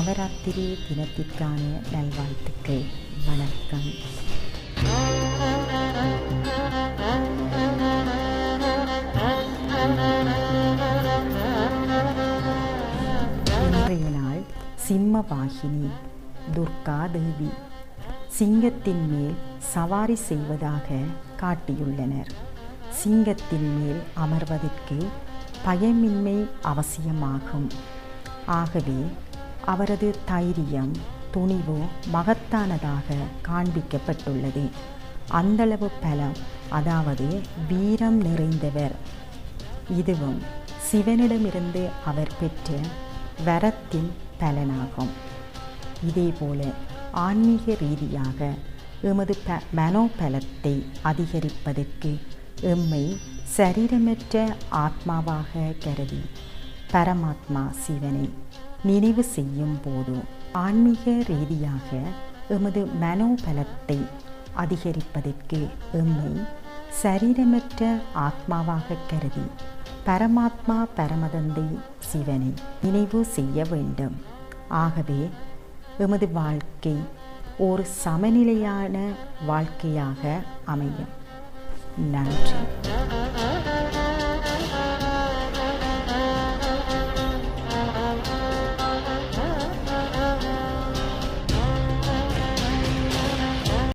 நவராத்திரி தினத்திற்கான நல்வாழ்த்துக்கள். வணக்கம். இன்றைய நாள் சிம்மவாகினி துர்கா தேவி சிங்கத்தின் மேல் சவாரி செய்வதாக காட்டியுள்ளனர். சிங்கத்தின் மேல் அமர்வதற்கு பயமின்மை அவசியமாகும். ஆகவே அவரது தைரியம் துணிவு மகத்தானதாக காண்பிக்கப்பட்டுள்ளது. அந்தளவு பலம் அதாவது வீரம் நிறைந்தவர். இதுவும் சிவனிடமிருந்து அவர் பெற்ற வரத்தின் பலனாகும். இதேபோல ஆன்மீக ரீதியாக எமது ப மனோபலத்தை அதிகரிப்பதற்கு எம்மை சரீரமற்ற ஆத்மாவாக கருதி பரமாத்மா சிவனை நினைவு செய்யும் போது ஆன்மீக ரீதியாக எமது மனோபலத்தை அதிகரிப்பதற்கு எம்மை சரீரமற்ற ஆத்மாவாக கருதி பரமாத்மா பரமதந்தை சிவனை நினைவு செய்ய வேண்டும். ஆகவே எமது வாழ்க்கை ஒரு சமநிலையான வாழ்க்கையாக அமையும். நன்றி.